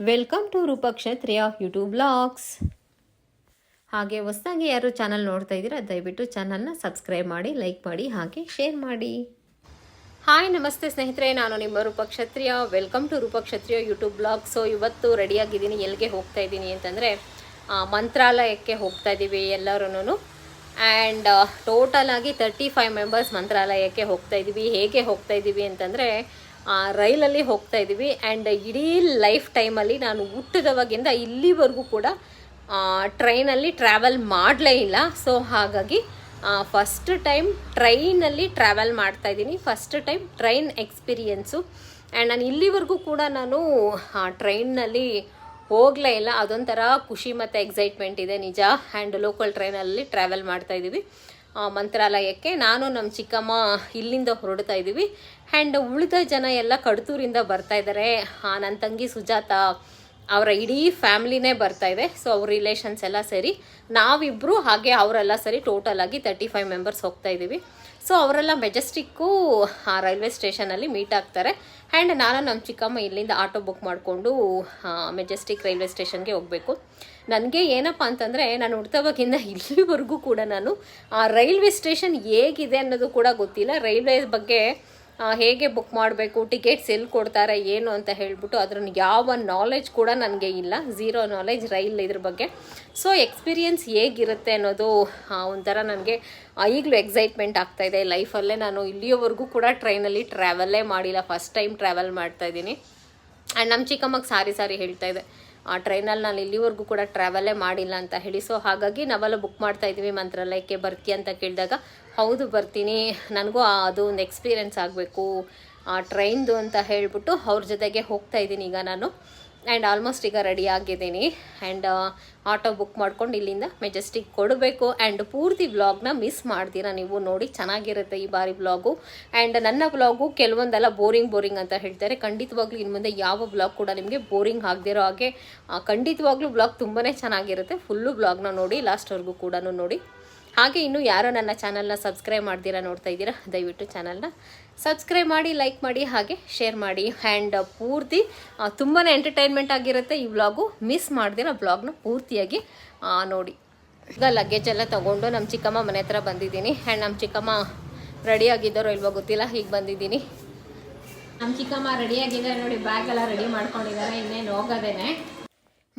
Welcome to ರೂಪ ಕ್ಷತ್ರಿಯ YouTube blogs ಹಾಗೆ ಹೊಸದಾಗಿ ಯಾರು ಚಾನಲ್ ನೋಡ್ತಾ ಇದ್ದೀರಾ, ದಯವಿಟ್ಟು ಚಾನಲ್ನ ಸಬ್ಸ್ಕ್ರೈಬ್ ಮಾಡಿ ಲೈಕ್ ಮಾಡಿ, ಹಾಗೆ ಶೇರ್ ಮಾಡಿ. ಹಾಯ್ ನಮಸ್ತೆ ಸ್ನೇಹಿತರೆ, ನಾನು ನಿಮ್ಮ Roopakshatriya welcome to Roopakshatriya YouTube blog so ಇವತ್ತು ರೆಡಿಯಾಗಿದ್ದೀನಿ ಎಲ್ಲಿಗೆ ಹೋಗ್ತಾ ಇದ್ದೀನಿ ಅಂತಂದರೆ ಮಂತ್ರಾಲಯಕ್ಕೆ ಹೋಗ್ತಾ ಇದ್ದೀವಿ ಎಲ್ಲರೂ ಆ್ಯಂಡ್ ಟೋಟಲ್ ಆಗಿ ತರ್ಟಿ ಫೈವ್ ಮೆಂಬರ್ಸ್ ಮಂತ್ರಾಲಯಕ್ಕೆ ಹೋಗ್ತಾ ಇದ್ದೀವಿ. ಹೇಗೆ ಹೋಗ್ತಾ ಇದ್ದೀವಿ ಅಂತಂದರೆ ರೈಲಲ್ಲಿ ಹೋಗ್ತಾ ಇದ್ದೀವಿ. ಆ್ಯಂಡ್ ಇಡೀ ಲೈಫ್ ಟೈಮಲ್ಲಿ ನಾನು ಹುಟ್ಟಿದವಾಗಿಂದ ಇಲ್ಲಿವರೆಗೂ ಕೂಡ ಟ್ರೈನಲ್ಲಿ ಟ್ರಾವೆಲ್ ಮಾಡಲೇ ಇಲ್ಲ. ಸೊ ಹಾಗಾಗಿ ಫಸ್ಟ್ ಟೈಮ್ ಟ್ರೈನಲ್ಲಿ ಟ್ರಾವೆಲ್ ಮಾಡ್ತಾ ಇದ್ದೀನಿ. First time train experience and ನಾನು ಇಲ್ಲಿವರೆಗೂ ಕೂಡ ನಾನು ಟ್ರೈನ್ನಲ್ಲಿ ಹೋಗಲೇ ಇಲ್ಲ. ಅದೊಂಥರ ಖುಷಿ ಮತ್ತು ಎಕ್ಸೈಟ್ಮೆಂಟ್ ಇದೆ. ನಿಜ ಆ್ಯಂಡ್ ಲೋಕಲ್ ಟ್ರೈನಲ್ಲಿ ಟ್ರಾವೆಲ್ ಮಾಡ್ತಾ ಇದ್ದೀವಿ. ಮಂತ್ರಾಲಯಕ್ಕೆ. ನಾನು ನಮ್ಮ ಚಿಕ್ಕಮ್ಮ ಇಲ್ಲಿಂದ ಹೊರಡ್ತಾ ಇದ್ದೀವಿ ಆ್ಯಂಡ್ ಉಳಿದ ಜನ ಎಲ್ಲ ಕಡತೂರಿಂದ ಬರ್ತಾ ಇದ್ದಾರೆ ನನ್ನ ತಂಗಿ ಸುಜಾತ ಅವರ ಇಡೀ ಫ್ಯಾಮ್ಲಿನೇ ಬರ್ತಾ ಇದೆ. ಸೊ ಅವ್ರ ರಿಲೇಷನ್ಸ್ ಎಲ್ಲ ಸರಿ ನಾವಿಬ್ಬರು ಹಾಗೆ ಅವರೆಲ್ಲ ಸರಿ ಟೋಟಲ್ ಆಗಿ ತರ್ಟಿ ಫೈವ್ ಮೆಂಬರ್ಸ್ ಹೋಗ್ತಾ ಇದ್ದೀವಿ ಸೊ ಅವರೆಲ್ಲ ಮೆಜೆಸ್ಟಿಕ್ಕು ರೈಲ್ವೆ ಸ್ಟೇಷನಲ್ಲಿ ಮೀಟ್ ಆಗ್ತಾರೆ. ಆ್ಯಂಡ್ ನಾನು ನಮ್ಮ ಚಿಕ್ಕಮ್ಮ ಇಲ್ಲಿಂದ ಆಟೋ ಬುಕ್ ಮಾಡಿಕೊಂಡು ಮೆಜೆಸ್ಟಿಕ್ ರೈಲ್ವೆ ಸ್ಟೇಷನ್ಗೆ ಹೋಗಬೇಕು. ನನಗೆ ಏನಪ್ಪ ಅಂತಂದರೆ, ನಾನು ಹುಡ್ತವಾಗಿಂದ ಇಲ್ಲಿವರೆಗೂ ಕೂಡ ನಾನು, ಆ ರೈಲ್ವೆ ಸ್ಟೇಷನ್ ಹೇಗಿದೆ ಅನ್ನೋದು ಕೂಡ ಗೊತ್ತಿಲ್ಲ. ರೈಲ್ವೆ ಬಗ್ಗೆ ಹೇಗೆ ಬುಕ್ ಮಾಡಬೇಕು ಟಿಕೆಟ್ಸ್ ಎಲ್ಲಿ ಕೊಡ್ತಾರೆ, ಏನು ಅಂತ ಹೇಳ್ಬಿಟ್ಟು ಅದ್ರ ಯಾವ ನಾಲೆಜ್ ಕೂಡ ನನಗೆ ಇಲ್ಲ. ಝೀರೋ ನಾಲೆಜ್ ರೈಲ್ ಇದ್ರ ಬಗ್ಗೆ. ಸೊ ಎಕ್ಸ್ಪೀರಿಯನ್ಸ್ ಹೇಗಿರುತ್ತೆ ಅನ್ನೋದು ಒಂಥರ ನನಗೆ ಈಗಲೂ ಎಕ್ಸೈಟ್ಮೆಂಟ್ ಆಗ್ತಾಯಿದೆ ಲೈಫಲ್ಲೇ ನಾನು ಇಲ್ಲಿಯವರೆಗೂ ಕೂಡ ಟ್ರೈನಲ್ಲಿ ಟ್ರಾವೆಲ್ಲೇ ಮಾಡಿಲ್ಲ. ಫಸ್ಟ್ ಟೈಮ್ ಟ್ರಾವೆಲ್ ಮಾಡ್ತಾ ಇದ್ದೀನಿ. ಆ್ಯಂಡ್ ನಮ್ಮ ಚಿಕ್ಕಮ್ಮಗೆ ಸಾರಿ ಸಾರಿ ಹೇಳ್ತಾ ಇದೆ. ಟ್ರೈನಲ್ಲಿ ನಾನು ಇಲ್ಲಿವರೆಗೂ ಕೂಡ ಟ್ರಾವೆಲ್ಲೇ ಮಾಡಿಲ್ಲ ಅಂತ ಹೇಳಿ. ಸೊ ಹಾಗಾಗಿ ನಾವೆಲ್ಲ ಬುಕ್ ಮಾಡ್ತಾ ಇದ್ದೀವಿ ಮಂತ್ರಾಲಯಕ್ಕೆ, ಬರ್ತೀಯ ಅಂತ ಕೇಳಿದಾಗ, ಹೌದು ಬರ್ತೀನಿ, ನನಗೂ ಅದು ಒಂದು ಎಕ್ಸ್ಪೀರಿಯೆನ್ಸ್ ಆಗಬೇಕು, ಆ ಟ್ರೈನ್ದು ಅಂತ ಹೇಳಿಬಿಟ್ಟು ಅವ್ರ ಜೊತೆಗೆ ಹೋಗ್ತಾ ಇದ್ದೀನಿ ಈಗ ನಾನು. ಆ್ಯಂಡ್ ಆಲ್ಮೋಸ್ಟ್ ಈಗ ರೆಡಿ ಆಗಿದ್ದೀನಿ ಆ್ಯಂಡ್ ಆಟೋ ಬುಕ್ ಮಾಡ್ಕೊಂಡು ಇಲ್ಲಿಂದ ಮೆಜೆಸ್ಟಿಕ್ ಕೊಡಬೇಕು ಆ್ಯಂಡ್ ಪೂರ್ತಿ ವ್ಲಾಗ್ನ ಮಿಸ್ ಮಾಡ್ತೀರಾ ನೀವು ನೋಡಿ, ಚೆನ್ನಾಗಿರುತ್ತೆ ಈ ಬಾರಿ ವ್ಲಾಗು. ಆ್ಯಂಡ್ ನನ್ನ ವ್ಲಾಗು ಕೆಲವೊಂದೆಲ್ಲ ಬೋರಿಂಗ್ ಬೋರಿಂಗ್ ಅಂತ ಹೇಳ್ತಾರೆ. ಖಂಡಿತವಾಗ್ಲೂ ಇನ್ನು ಮುಂದೆ ಯಾವ ಬ್ಲಾಗ್ ಕೂಡ ನಿಮಗೆ ಬೋರಿಂಗ್ ಆಗದಿರೋ ಹಾಗೆ ಖಂಡಿತವಾಗ್ಲೂ ವ್ಲಾಗ್ ತುಂಬಾ ಚೆನ್ನಾಗಿರುತ್ತೆ. ಫುಲ್ಲು ವ್ಲಾಗ್ನ ನೋಡಿ ಲಾಸ್ಟ್ವರೆಗೂ ಕೂಡ ನೋಡಿ. ಹಾಗೆ ಇನ್ನು ಯಾರೋ ನನ್ನ ಚಾನಲ್ನ ಸಬ್ಸ್ಕ್ರೈಬ್ ಮಾಡ್ದಿರಾ ನೋಡ್ತಾ ಇದ್ದೀರಾ, ದಯವಿಟ್ಟು ಚಾನಲ್ನ ಸಬ್ಸ್ಕ್ರೈಬ್ ಮಾಡಿ ಲೈಕ್ ಮಾಡಿ, ಹಾಗೆ ಶೇರ್ ಮಾಡಿ. ಆ್ಯಂಡ್ ಪೂರ್ತಿ ತುಂಬಾ ಎಂಟರ್ಟೈನ್ಮೆಂಟ್ ಆಗಿರುತ್ತೆ ಈ ವ್ಲಾಗು ಮಿಸ್ ಮಾಡ್ದಿರ ವ್ಲಾಗ್ನ ಪೂರ್ತಿಯಾಗಿ ನೋಡಿ. ಈಗ ಲಗೇಜ್ ಎಲ್ಲ ತೊಗೊಂಡು ನಮ್ಮ ಚಿಕ್ಕಮ್ಮ ಮನೆ ಹತ್ರ ಬಂದಿದ್ದೀನಿ. ಆ್ಯಂಡ್ ನಮ್ಮ ಚಿಕ್ಕಮ್ಮ ರೆಡಿ ಆಗಿದ್ದಾರೋ ಇಲ್ವೋ ಗೊತ್ತಿಲ್ಲ, ಹೀಗೆ ಬಂದಿದ್ದೀನಿ. ನಮ್ಮ ಚಿಕ್ಕಮ್ಮ ರೆಡಿಯಾಗಿದ್ದಾರೆ ನೋಡಿ ಬ್ಯಾಗ್ ಎಲ್ಲ ರೆಡಿ ಮಾಡ್ಕೊಂಡಿದ್ದಾರೆ, ಇನ್ನೇನು ಹೋಗೋದೇನೆ.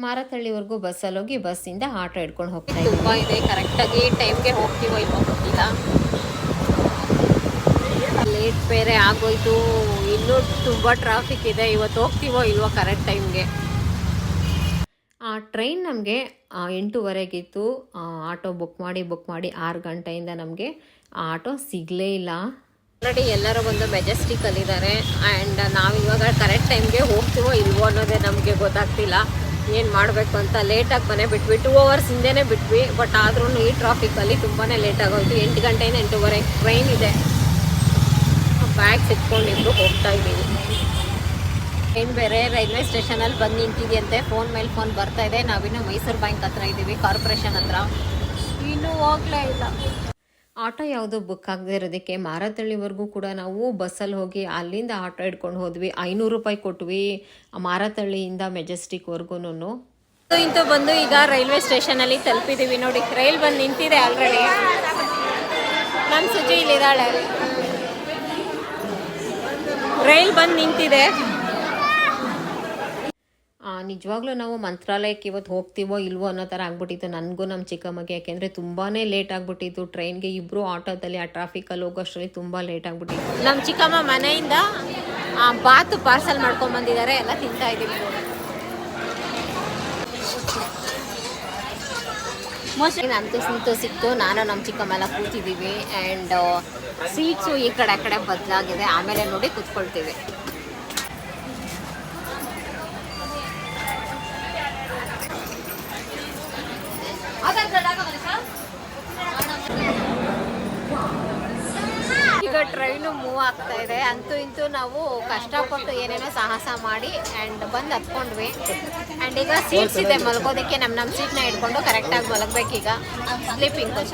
ಮಾರತಳ್ಳಿವರೆಗೂ ಬಸ್ಸಲ್ಲಿ ಹೋಗಿ ಬಸ್ಸಿಂದ ಆಟೋ ಹಿಡ್ಕೊಂಡು ಹೋಗ್ತಾ ತುಂಬ ಇದೆ ಕರೆಕ್ಟಾಗಿ ಟೈಮ್ಗೆ ಹೋಗ್ತೀವೋ ಇವಾಗ ಗೊತ್ತಿಲ್ಲ. ಲೇಟ್ ಬೇರೆ ಆಗೋಯ್ತು. ಇನ್ನೂ ತುಂಬ ಟ್ರಾಫಿಕ್ ಇದೆ. ಇವತ್ತು ಹೋಗ್ತೀವೋ ಇಲ್ವೋ ಕರೆಕ್ಟ್ ಟೈಮ್ಗೆ. ಆ ಟ್ರೈನ್ ನಮಗೆ ಎಂಟೂವರೆಗಿತ್ತು. ಆಟೋ ಬುಕ್ ಮಾಡಿ ಬುಕ್ ಮಾಡಿ ಆರು ಗಂಟೆಯಿಂದ ನಮಗೆ ಆ ಆಟೋ ಸಿಗಲೇ ಇಲ್ಲ. ಆಲ್ರೆಡಿ ಎಲ್ಲರೂ ಬಂದು ಮೆಜೆಸ್ಟಿಕಲ್ಲಿದ್ದಾರೆ ಆ್ಯಂಡ್ ಇವಾಗ ಕರೆಕ್ಟ್ ಟೈಮ್ಗೆ ಹೋಗ್ತೀವೋ ಇಲ್ವೋ ಅನ್ನೋದೇ ನಮಗೆ ಗೊತ್ತಾಗ್ತಿಲ್ಲ. ಏನು ಮಾಡಬೇಕು ಅಂತ ಲೇಟಾಗಿ ಮನೆ ಬಿಟ್ವಿ. ಟೂ ಅವರ್ಸ್ ಹಿಂದೆನೇ ಬಿಟ್ವಿ ಬಟ್ ಆದ್ರೂ ಈ ಟ್ರಾಫಿಕಲ್ಲಿ ತುಂಬಾ ಲೇಟ್ ಆಗೋಯ್ತು. ಎಂಟು ಗಂಟೆಯಿಂದ ಎಂಟೂವರೆ ಟ್ರೈನ್ ಇದೆ. ಬ್ಯಾಗ್ ಇಟ್ಕೊಂಡಿದ್ದು ಹೋಗ್ತಾ ಇದ್ದೀವಿ. ಏನು ಬೇರೆ, ರೈಲ್ವೆ ಸ್ಟೇಷನಲ್ಲಿ ಬಂದು ನಿಂತಿದೆಯಂತೆ. ಫೋನ್ ಮೇಲೆ ಫೋನ್ ಬರ್ತಾ ಇದೆ. ನಾವಿನ್ನೂ ಮೈಸೂರು ಬ್ಯಾಂಕ್ ಹತ್ರ ಇದ್ದೀವಿ ಕಾರ್ಪೊರೇಷನ್ ಹತ್ರ. ಇನ್ನೂ ಹೋಗ್ಲೇ ಇಲ್ಲ. ಆಟೋ ಯಾವುದೋ ಬುಕ್ ಆಗದೆ ಇರೋದಕ್ಕೆ ಮಾರತಳ್ಳಿವರೆಗೂ ಕೂಡ ನಾವು ಬಸ್ಸಲ್ಲಿ ಹೋಗಿ ಅಲ್ಲಿಂದ ಆಟೋ ಹಿಡ್ಕೊಂಡು ಹೋದ್ವಿ. ಐನೂರು ರೂಪಾಯಿ ಕೊಟ್ವಿ ಮಾರತಳ್ಳಿಯಿಂದ ಮೆಜೆಸ್ಟಿಕ್ವರೆಗೂ ಇಂತ ಬಂದು ಈಗ ರೈಲ್ವೆ ಸ್ಟೇಷನಲ್ಲಿ ತಲುಪಿದ್ದೀವಿ ನೋಡಿ. ರೈಲ್ ಬಂದು ನಿಂತಿದೆ ಆಲ್ರೆಡಿ ನಮ್ಮ ಸುಜಿ ಇಲ್ಲಿದ್ದಾಳೆ. ರೈಲ್ ಬಂದು ನಿಂತಿದೆ. ನಿಜವಾಗ್ಲೂ ನಾವು ಮಂತ್ರಾಲಯಕ್ಕೆ ಇವತ್ತು ಹೋಗ್ತೀವೋ ಇಲ್ವೋ ಅನ್ನೋ ಥರ ಆಗ್ಬಿಟ್ಟಿತ್ತು. ನನಗೂ ನಮ್ಮ ಚಿಕ್ಕಮ್ಮಗೆ, ಯಾಕೆಂದರೆ ತುಂಬಾ ಲೇಟ್ ಆಗಿಬಿಟ್ಟಿತ್ತು. ಟ್ರೈನ್ಗೆ ಇಬ್ಬರು ಆಟೋದಲ್ಲಿ, ಆ ಟ್ರಾಫಿಕಲ್ಲಿ ಹೋಗೋಷ್ಟರಲ್ಲಿ ತುಂಬ ಲೇಟ್ ಆಗಿಬಿಟ್ಟಿತ್ತು. ನಮ್ಮ ಚಿಕ್ಕಮ್ಮ ಮನೆಯಿಂದ ಬಾತು ಪಾರ್ಸಲ್ ಮಾಡ್ಕೊಂಬಂದಿದ್ದಾರೆ. ಎಲ್ಲ ತಿಂತಾ ಇದ್ದೀವಿ. ಮೋಸ್ಟ್ಲಿ ನಂತೂ ಸಿಂತು ಸಿಕ್ತು. ನಾನು, ನಮ್ಮ ಚಿಕ್ಕಮ್ಮ ಎಲ್ಲ ಕೂತಿದ್ದೀವಿ. ಆ್ಯಂಡ್ ಸೀಟ್ಸು ಈ ಕಡೆ, ಆ ಕಡೆ ಬದಲಾಗಿದೆ. ಆಮೇಲೆ ನೋಡಿ ಕೂತ್ಕೊಳ್ತೀವಿ. ಈಗ ಟ್ರೈನು ಮೂವ್ ಆಗ್ತಾ ಇದೆ. ಅಂತೂ ಇಂತೂ ನಾವು ಕಷ್ಟಪಟ್ಟು ಏನೇನೋ ಸಾಹಸ ಮಾಡಿ ಆ್ಯಂಡ್ ಬಂದು ಹತ್ಕೊಂಡ್ವಿ. ಆ್ಯಂಡ್ ಈಗ ಸೀಟ್ಸ್ ಇದೆ, ಮಲ್ಗೋದಕ್ಕೆ ನಮ್ಮ ನಮ್ಮ ಸೀಟ್ನ ಇಟ್ಕೊಂಡು ಕರೆಕ್ಟಾಗಿ ಮಲಗಬೇಕೀಗ ಸ್ಲೀಪಿಂಗ್ ಕೋಚ್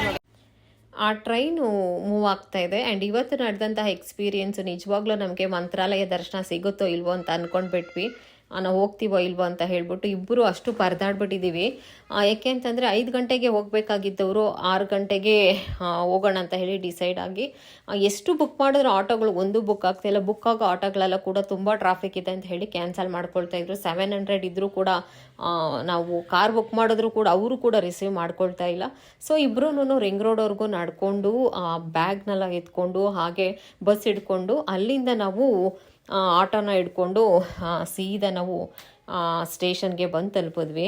ಆ ಟ್ರೈನು ಮೂವ್ ಆಗ್ತಾ ಇದೆ. ಆ್ಯಂಡ್ ಇವತ್ತು ನಡೆದಂತಹ ಎಕ್ಸ್ಪೀರಿಯೆನ್ಸು ನಿಜವಾಗ್ಲೂ ನಮಗೆ ಮಂತ್ರಾಲಯ ದರ್ಶನ ಸಿಗುತ್ತೋ ಇಲ್ವೋ ಅಂತ ಅಂದ್ಕೊಂಡ್ಬಿಟ್ವಿ ನಾವು ಹೋಗ್ತೀವೋ ಇಲ್ವೋ ಅಂತ ಹೇಳ್ಬಿಟ್ಟು ಇಬ್ಬರು ಅಷ್ಟು ಪರದಾಡ್ಬಿಟ್ಟಿದ್ದೀವಿ ಯಾಕೆ ಅಂತಂದರೆ ಐದು ಗಂಟೆಗೆ ಹೋಗಬೇಕಾಗಿದ್ದವರು ಆರು ಗಂಟೆಗೆ ಹೋಗೋಣ ಅಂತ ಹೇಳಿ ಡಿಸೈಡ್ ಆಗಿ ಎಷ್ಟು ಬುಕ್ ಮಾಡಿದ್ರು ಆಟೋಗಳು ಒಂದು ಬುಕ್ ಆಗ್ತಿಲ್ಲ ಬುಕ್ ಆಗೋ ಆಟೋಗಳೆಲ್ಲ ಕೂಡ ತುಂಬ ಟ್ರಾಫಿಕ್ ಇದೆ ಅಂತ ಹೇಳಿ ಕ್ಯಾನ್ಸಲ್ ಮಾಡ್ಕೊಳ್ತಾ ಇದ್ರು. ಸೆವೆನ್ ಹಂಡ್ರೆಡ್ ಇದ್ದರೂ ಕೂಡ ನಾವು ಕಾರ್ ಬುಕ್ ಮಾಡಿದ್ರು ಕೂಡ ಅವರು ಕೂಡ ರಿಸೀವ್ ಮಾಡ್ಕೊಳ್ತಾ ಇಲ್ಲ. ಸೊ ಇಬ್ಬರೂ ರಿಂಗ್ ರೋಡ್ವರೆಗೂ ನಡ್ಕೊಂಡು ಬ್ಯಾಗ್ನೆಲ್ಲ ಎತ್ಕೊಂಡು, ಹಾಗೆ ಬಸ್ ಹಿಡ್ಕೊಂಡು ಅಲ್ಲಿಂದ ನಾವು ಆಟೋನ ಹಿಡ್ಕೊಂಡು ಸೀದ ನಾವು ಸ್ಟೇಷನ್ಗೆ ಬಂದು ತಲುಪಿದ್ವಿ.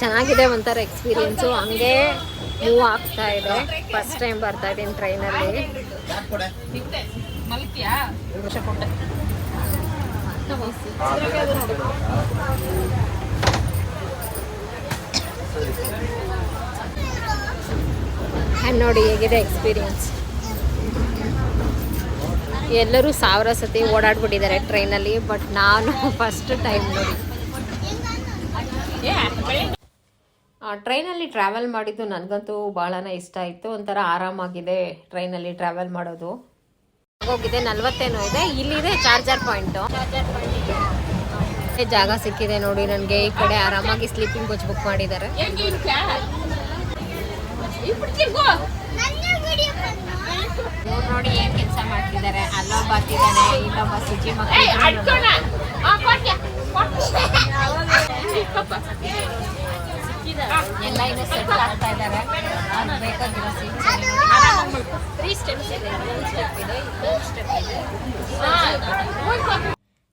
ಚೆನ್ನಾಗಿದೆ ಒಂಥರ ಎಕ್ಸ್ಪೀರಿಯೆನ್ಸು ಹಂಗೆ ಮೂವ್ ಆಗ್ತಾ ಇದೆ. ಫಸ್ಟ್ ಟೈಮ್ ಬರ್ತಾ ಇದ್ದೀನಿ ಟ್ರೈನಲ್ಲಿ ನೋಡಿ ಹೇಗಿದೆ ಎಕ್ಸ್ಪೀರಿಯನ್ಸ್ ಎಲ್ಲರೂ ಸಾವಿರ ಸತಿ ಓಡಾಡ್ಬಿಟ್ಟಿದ್ದಾರೆ ಟ್ರೈನಲ್ಲಿ, ಬಟ್ ನಾನು ಫಸ್ಟ್ ಟೈಮ್ ನೋಡಿ. ಟ್ರೈನಲ್ಲಿ ಟ್ರಾವೆಲ್ ಮಾಡಿದ್ದು ನನಗಂತೂ ಭಾಳನೇ ಇಷ್ಟ ಆಯಿತು ಒಂಥರ ಆರಾಮಾಗಿದೆ ಟ್ರೈನಲ್ಲಿ ಟ್ರಾವೆಲ್ ಮಾಡೋದು. ಹೋಗಿದೆ, ನಲ್ವತ್ತೇನೋ ಇದೆ. ಇಲ್ಲಿದೆ ಚಾರ್ಜರ್ ಪಾಯಿಂಟು ಜಾಗ ಸಿಕ್ಕಿದೆ ನೋಡಿ ನನಗೆ. ಈ ಕಡೆ ಆರಾಮಾಗಿ ಸ್ಲೀಪಿಂಗ್ ಕೋಚ್ ಬುಕ್ ಮಾಡಿದ್ದಾರೆ. ಇವ್ರು ನೋಡಿ ಏನ್ ಕೆಲಸ ಮಾಡ್ತಿದ್ದಾರೆ. ಅಲ್ಲೊಬ್ಬ ಬರ್ತಿದ್ದಾನೆ ಇಲ್ಲೊಬ್ಬ ಸುಜಿ ಎಲ್ಲ ಇನ್ನು ಸೆಟ್ ಆಗ್ತಾ ಇದ್ದಾರೆ. ಅದು ಬೇಕಾಗಿರೋ ತ್ರೀ ಸ್ಟೆಪ್ಸ್ ಇದೆ ಇನ್ನೊಂದು ಸ್ಟೆಪ್ ಇದೆ ಇನ್ನೊಂದು ಸ್ಟೆಪ್ ಇದೆ.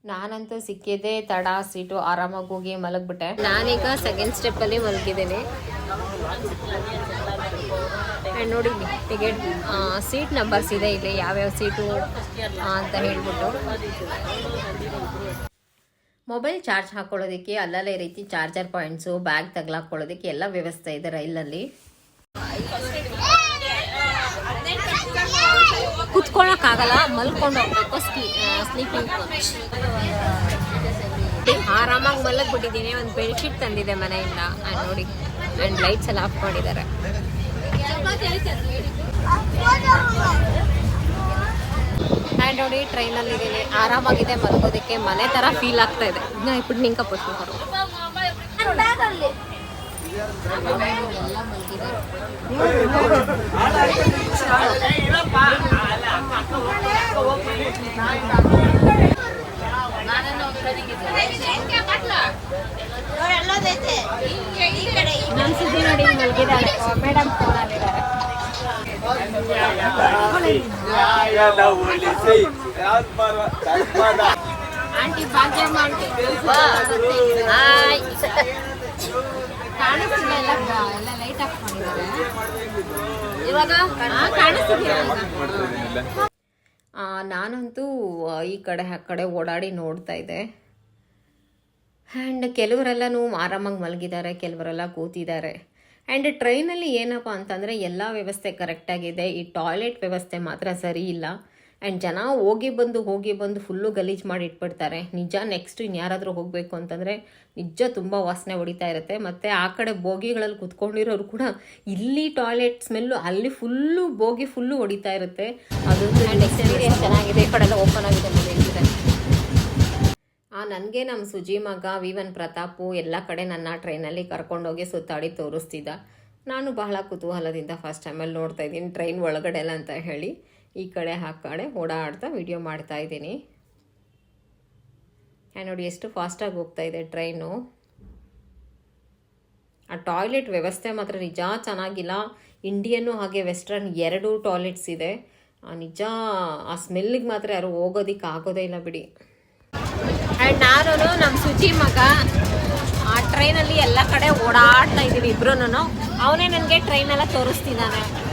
ನಾನಂತೂ ಸಿಕ್ಕಿದ್ದೆ ತಡ ಸೀಟು ಆರಾಮಾಗಿ ಹೋಗಿ ಮಲಗ್ಬಿಟ್ಟೆ. ನಾನೀಗ ಸೆಕೆಂಡ್ ಸ್ಟೆಪ್ ಅಲ್ಲಿ ಮಲಗಿದ್ದೀನಿ. ಆ್ಯಂಡ್ ನೋಡಿ ಟಿಕೆಟ್ ಸೀಟ್ ನಂಬರ್ಸ್ ಇದೆ ಇಲ್ಲಿ, ಯಾವ್ಯಾವ ಸೀಟು ಅಂತ ಹೇಳ್ಬಿಟ್ಟು. ಮೊಬೈಲ್ ಚಾರ್ಜ್ ಹಾಕೊಳ್ಳೋದಕ್ಕೆ ಅಲ್ಲಲ್ಲೇ ರೀತಿ ಚಾರ್ಜರ್ ಪಾಯಿಂಟ್ಸು ಬ್ಯಾಗ್ ತಗ್ಲಾಕೊಳ್ಳೋದಕ್ಕೆ ಎಲ್ಲ ವ್ಯವಸ್ಥೆ ಇದೆ ರೈಲಲ್ಲಿ. ಕುತ್ಕೊಳ್ಳೋಕ್ಕಾಗಲ್ಲ ಮಲ್ಕೊಂಡು ಹೋಗ್ಬೇಕು ಸ್ಲೀಪಿಂಗ್ ಆರಾಮಾಗಿ ಮಲಗ್ಬಿಟ್ಟಿದ್ದೀನಿ, ಒಂದು ಬೆಡ್ಶೀಟ್ ತಂದಿದೆ ಮನೆಯಿಂದ. ನೋಡಿ ಆ್ಯಂಡ್ ಲೈಟ್ಸ್ ಎಲ್ಲ ಆಫ್ ಮಾಡಿದ್ದಾರೆ. ಆ್ಯಂಡ್ ನೋಡಿ ಟ್ರೈನಲ್ಲಿ ಇದ್ದೀನಿ ಆರಾಮಾಗಿದೆ, ಮಲಗೋದಕ್ಕೆ ಮನೆ ಥರ ಫೀಲ್ ಆಗ್ತಾ ಇದೆ. ನಾ ಇಪ್ಪಟ್ಟು ನಿಂಕ ಎಲ್ಲ ಮಲಗಿದ್ದಾರೆ ಆಂಟಿ ಭಾಗ್ಯಮ್ಮ ಆಂಟಿ ಹಾಯ್ ಕಾಣಿಸ್ತಿಲ್ಲ ಎಲ್ಲ ಎಲ್ಲ ಲೈಟ್ ಆಫ್ ಮಾಡಿದ್ದಾರೆ ಇವಾಗ ಕಾಣಿಸ್ತಿದ್ದೀರಾ ನಾನಂತೂ ಈ ಕಡೆ ಆ ಕಡೆ ಓಡಾಡಿ ನೋಡ್ತಾ ಇದ್ದೆ. ಆ್ಯಂಡ್ ಕೆಲವರೆಲ್ಲನೂ ಆರಾಮಾಗಿ ಮಲಗಿದ್ದಾರೆ, ಕೆಲವರೆಲ್ಲ ಕೂತಿದ್ದಾರೆ. ಆ್ಯಂಡ್ ಟ್ರೈನಲ್ಲಿ ಏನಪ್ಪ ಅಂತಂದರೆ, ಎಲ್ಲ ವ್ಯವಸ್ಥೆ ಕರೆಕ್ಟಾಗಿದೆ ಈ ಟಾಯ್ಲೆಟ್ ವ್ಯವಸ್ಥೆ ಮಾತ್ರ ಸರಿ ಇಲ್ಲ. ಆ್ಯಂಡ್ ಜನ ಹೋಗಿ ಬಂದು ಹೋಗಿ ಬಂದು ಫುಲ್ಲು ಗಲೀಜು ಮಾಡಿ ಇಟ್ಬಿಡ್ತಾರೆ. ನಿಜ ನೆಕ್ಸ್ಟ್ ಇನ್ಯಾರಾದರೂ ಹೋಗಬೇಕು ಅಂತಂದರೆ ನಿಜ ತುಂಬ ವಾಸನೆ ಹೊಡಿತಾ ಇರುತ್ತೆ. ಮತ್ತು ಆ ಕಡೆ ಬೋಗಿಗಳಲ್ಲಿ ಕುತ್ಕೊಂಡಿರೋರು ಕೂಡ ಇಲ್ಲಿ ಟಾಯ್ಲೆಟ್ ಸ್ಮೆಲ್ಲು ಅಲ್ಲಿ ಫುಲ್ಲು ಬೋಗಿ ಫುಲ್ಲು ಹೊಡಿತಾ ಇರುತ್ತೆ. ಅದೊಂದು ಎಕ್ಸ್ಪೀರಿಯನ್ಸ್ ಚೆನ್ನಾಗಿದೆ. ಈ ಕಡೆ ಎಲ್ಲ ಓಪನ್ ಆಗಿದೆ ಆ ನನಗೆ ನಮ್ಮ ಸುಜಿ ಮಗ ವಿ ಒನ್ ಪ್ರತಾಪು ಎಲ್ಲ ಕಡೆ ನನ್ನ ಟ್ರೈನಲ್ಲಿ ಕರ್ಕೊಂಡೋಗಿ ಸುತ್ತಾಡಿ ತೋರಿಸ್ತಿದ್ದ. ನಾನು ಬಹಳ ಕುತೂಹಲದಿಂದ ಫಸ್ಟ್ ಟೈಮಲ್ಲಿ ನೋಡ್ತಾ ಇದ್ದೀನಿ ಟ್ರೈನ್ ಒಳಗಡೆ ಎಲ್ಲ ಅಂತ ಹೇಳಿ. ಈ ಕಡೆ ಆ ಕಡೆ ಓಡಾಡ್ತಾ ವಿಡಿಯೋ ಮಾಡ್ತಾ ಹ್ಯಾ ನೋಡಿ ಎಷ್ಟು ಫಾಸ್ಟಾಗಿ ಹೋಗ್ತಾ ಇದೆ ಟ್ರೈನು ಆ ಟಾಯ್ಲೆಟ್ ವ್ಯವಸ್ಥೆ ಮಾತ್ರ ನಿಜ ಚೆನ್ನಾಗಿಲ್ಲ. ಇಂಡಿಯನ್ನು ಹಾಗೆ ವೆಸ್ಟರ್ನ್ ಎರಡು ಟಾಯ್ಲೆಟ್ಸ್ ಇದೆ. ಆ, ನಿಜ, ಆ ಸ್ಮೆಲ್ಲಿಗೆ ಮಾತ್ರ ಯಾರು ಹೋಗೋದಿಕ್ಕೆ ಆಗೋದೇ ಇಲ್ಲ ಬಿಡಿ. ಆ್ಯಂಡ್ ನಾನು ನಮ್ಮ ಸುಜಿ ಮಗ ಆ ಟ್ರೈನಲ್ಲಿ ಎಲ್ಲ ಕಡೆ ಓಡಾಡ್ತಾ ಇದ್ದೀವಿ ಇಬ್ರು ಅವನೇ ನನಗೆ ಟ್ರೈನೆಲ್ಲ ತೋರಿಸ್ತಿದ್ದಾನೆ.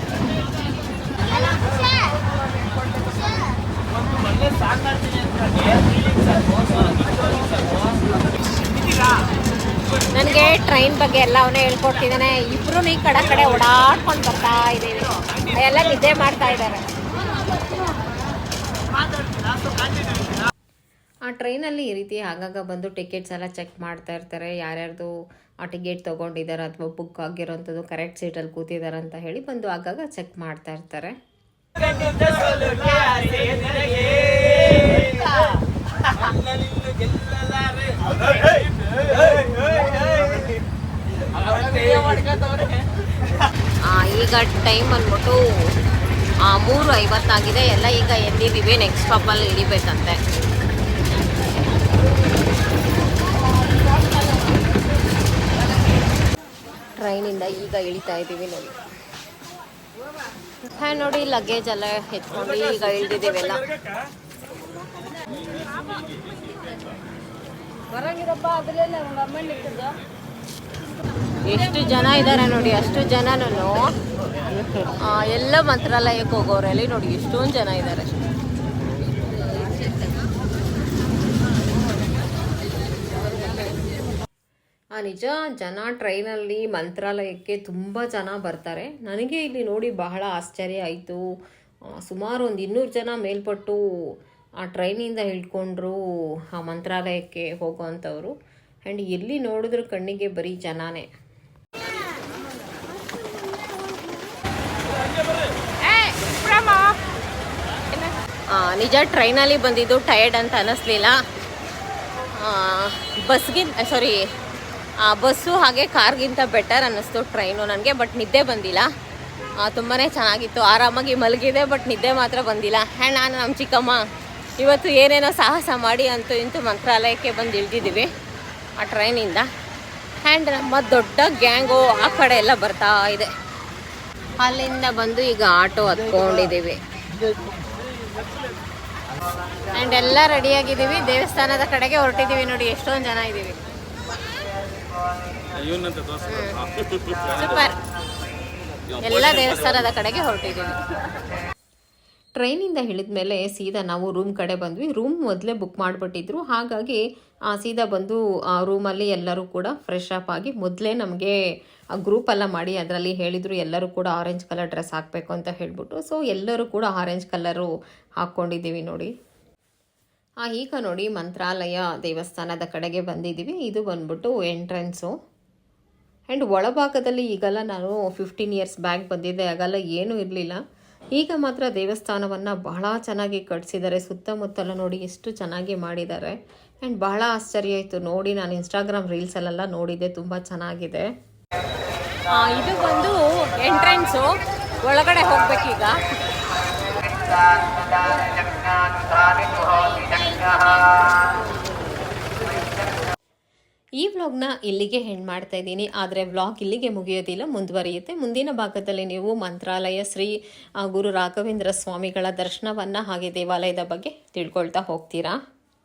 ನನಗೆ ಟ್ರೈನ್ ಬಗ್ಗೆ ಎಲ್ಲ ಅವನೇ ಹೇಳ್ಕೊಡ್ತಿದ್ದಾನೆ ಇಬ್ರು ಈ ಕಡೆ ಕಡೆ ಓಡಾಡ್ಕೊಂಡು ಬರ್ತಾ ಇದ್ದೀವಿ. ಎಲ್ಲ ನಿದ್ದೆ ಮಾಡ್ತಾ ಇದ್ದಾರೆ. ಆ ಟ್ರೈನಲ್ಲಿ ಈ ರೀತಿ ಆಗಾಗ ಬಂದು ಟಿಕೆಟ್ಸ್ ಎಲ್ಲ ಚೆಕ್ ಮಾಡ್ತಾ ಇರ್ತಾರೆ. ಯಾರ್ಯಾರ್ದು ಆ ಟಿಕೆಟ್ ತೊಗೊಂಡಿದ್ದಾರೆ ಅಥವಾ ಬುಕ್ ಆಗಿರೋಂಥದ್ದು ಕರೆಕ್ಟ್ ಸೀಟಲ್ಲಿ ಕೂತಿದ್ದಾರೆ ಅಂತ ಹೇಳಿ ಬಂದು ಆಗಾಗ ಚೆಕ್ ಮಾಡ್ತಾ ಇರ್ತಾರೆ. ಈಗ ಟೈಮ್ ಬಂದ್ಬಿಟ್ಟು ಆ, ಮೂರು ಐವತ್ತಾಗಿದೆ. ಎಲ್ಲ ಈಗ ಎಲ್ಲಿದ್ದೀವಿ ನೆಕ್ಸ್ಟ್ ಸ್ಟಾಪಲ್ಲಿ ಇಳಿಬೇಕಂತೆ? ಟ್ರೈನಿಂದ ಈಗ ಇಳಿತಾ ಇದ್ದೀವಿ ನೋಡಿ ಹಾ ನೋಡಿ ಲಗೇಜ್ ಎಲ್ಲ ಎತ್ಕೊಂಡು ಈಗ ಇಳ್ದಿದ್ದೀವೆಲ್ಲ ಎಷ್ಟು ಜನ ಇದ್ದಾರೆ ನೋಡಿ ಅಷ್ಟು ಜನನು. ಎಲ್ಲ ಮಂತ್ರಾಲಯಕ್ಕೆ ಹೋಗೋರಲ್ಲಿ ನೋಡಿ ಎಷ್ಟೊಂದು ಜನ ಇದ್ದಾರೆ ಆ ನಿಜ ಜನ ಟ್ರೈನಲ್ಲಿ ಮಂತ್ರಾಲಯಕ್ಕೆ ತುಂಬ ಜನ ಬರ್ತಾರೆ. ನನಗೆ ಇಲ್ಲಿ ನೋಡಿ ಬಹಳ ಆಶ್ಚರ್ಯ ಆಯಿತು. ಸುಮಾರು ಒಂದು ಇನ್ನೂರು ಜನ ಮೇಲ್ಪಟ್ಟು ಆ ಟ್ರೈನಿಂದ ಹಿಡ್ಕೊಂಡ್ರು ಆ ಮಂತ್ರಾಲಯಕ್ಕೆ ಹೋಗೋವಂಥವ್ರು. ಆ್ಯಂಡ್ ಎಲ್ಲಿ ನೋಡಿದ್ರು ಕಣ್ಣಿಗೆ ಬರೀ ಜನನೇ. ನಿಜ ಟ್ರೈನಲ್ಲಿ ಬಂದಿದ್ದು ಟಯರ್ಡ್ ಅಂತ ಅನ್ನಿಸ್ಲಿಲ್ಲ ಬಸ್ಗಿಂತ ಸಾರಿ ಬಸ್ಸು ಹಾಗೆ ಕಾರ್ಗಿಂತ ಬೆಟರ್ ಅನ್ನಿಸ್ತು ಟ್ರೈನು ನನಗೆ ಬಟ್ ನಿದ್ದೆ ಬಂದಿಲ್ಲ. ತುಂಬಾ ಚೆನ್ನಾಗಿತ್ತು. ಆರಾಮಾಗಿ ಮಲಗಿದೆ ಬಟ್ ನಿದ್ದೆ ಮಾತ್ರ ಬಂದಿಲ್ಲ. ಆ್ಯಂಡ್ ನಾನು ನಮ್ಮ ಚಿಕ್ಕಮ್ಮ, ಇವತ್ತು ಏನೇನೋ ಸಾಹಸ ಮಾಡಿ ಅಂತೂ ಇಂತೂ ಮಂತ್ರಾಲಯಕ್ಕೆ ಬಂದು ಇಳಿದಿದ್ದೀವಿ ಆ ಟ್ರೈನಿಂದ ಆ್ಯಂಡ್ ನಮ್ಮ ದೊಡ್ಡ ಗ್ಯಾಂಗು ಆ ಕಡೆ ಎಲ್ಲ ಬರ್ತಾ ಇದೆ. ಅಲ್ಲಿಂದ ಬಂದು ಈಗ ಆಟೋ ಹತ್ಕೊಂಡಿದ್ದೀವಿ. ಆ್ಯಂಡ್ ಎಲ್ಲ ರೆಡಿಯಾಗಿದ್ದೀವಿ ದೇವಸ್ಥಾನದ ಕಡೆಗೆ ಹೊರಟಿದ್ದೀವಿ ನೋಡಿ, ಎಷ್ಟೊಂದು ಜನ ಇದ್ದೀವಿ. ಸೂಪರ್. ಎಲ್ಲ ದೇವಸ್ಥಾನದ ಕಡೆಗೆ ಹೊರಟಿದ್ದೀವಿ ಟ್ರೈನಿಂದ ಇಳಿದ ಮೇಲೆ ಸೀದಾ ನಾವು ರೂಮ್ ಕಡೆ ಬಂದ್ವಿ. ರೂಮ್ ಮೊದಲೇ ಬುಕ್ ಮಾಡಿಬಿಟ್ಟಿದ್ರು. ಹಾಗಾಗಿ ಆ, ಸೀದಾ ಬಂದು ಆ ರೂಮಲ್ಲಿ ಎಲ್ಲರೂ ಕೂಡ ಫ್ರೆಶ್ ಅಪ್ ಆಗಿ ಮೊದಲೇ ನಮಗೆ ಗ್ರೂಪ್ ಎಲ್ಲ ಮಾಡಿ ಅದರಲ್ಲಿ ಹೇಳಿದರು ಎಲ್ಲರೂ ಕೂಡ ಆರೆಂಜ್ ಕಲರ್ ಡ್ರೆಸ್ ಹಾಕಬೇಕು ಅಂತ ಹೇಳ್ಬಿಟ್ಟು. ಸೊ ಎಲ್ಲರೂ ಕೂಡ ಆರೆಂಜ್ ಕಲರು ಹಾಕ್ಕೊಂಡಿದ್ದೀವಿ ನೋಡಿ. ಈಗ ನೋಡಿ ಮಂತ್ರಾಲಯ ದೇವಸ್ಥಾನದ ಕಡೆಗೆ ಬಂದಿದ್ದೀವಿ. ಇದು ಬಂದ್ಬಿಟ್ಟು ಎಂಟ್ರೆನ್ಸು. ಆ್ಯಂಡ್ ಒಳಭಾಗದಲ್ಲಿ ಈಗೆಲ್ಲ ನಾನು ಫಿಫ್ಟೀನ್ ಇಯರ್ಸ್ ಬ್ಯಾಕ್ ಬಂದಿದ್ದೆ. ಆಗೆಲ್ಲ ಏನೂ ಇರಲಿಲ್ಲ. ಈಗ ಮಾತ್ರ ದೇವಸ್ಥಾನವನ್ನು ಬಹಳ ಚೆನ್ನಾಗಿ ಕಟ್ಸಿದ್ದಾರೆ. ಸುತ್ತಮುತ್ತಲ ನೋಡಿ ಎಷ್ಟು ಚೆನ್ನಾಗಿ ಮಾಡಿದ್ದಾರೆ. ಆ್ಯಂಡ್ ಬಹಳ ಆಶ್ಚರ್ಯ ಆಯಿತು. ನೋಡಿ ನಾನು ಇನ್ಸ್ಟಾಗ್ರಾಮ್ ರೀಲ್ಸಲ್ಲೆಲ್ಲ ನೋಡಿದ್ದೆ. ತುಂಬ ಚೆನ್ನಾಗಿದೆ. ಇದು ಬಂದು ಎಂಟ್ರೆನ್ಸು. ಒಳಗಡೆ ಹೋಗ್ಬೇಕೀಗ. ಈ ವ್ಲಾಗ್ನ ಇಲ್ಲಿಗೆ ಹೆಣ್ ಮಾಡ್ತಾ ಇದ್ದೀನಿ. ಆದರೆ ವ್ಲಾಗ್ ಇಲ್ಲಿಗೆ ಮುಗಿಯೋದಿಲ್ಲ, ಮುಂದುವರಿಯುತ್ತೆ. ಮುಂದಿನ ಭಾಗದಲ್ಲಿ ನೀವು ಮಂತ್ರಾಲಯ ಶ್ರೀ ಗುರು ರಾಘವೇಂದ್ರ ಸ್ವಾಮಿಗಳ ದರ್ಶನವನ್ನು ಹಾಗೆ ದೇವಾಲಯದ ಬಗ್ಗೆ ತಿಳ್ಕೊಳ್ತಾ ಹೋಗ್ತೀರಾ?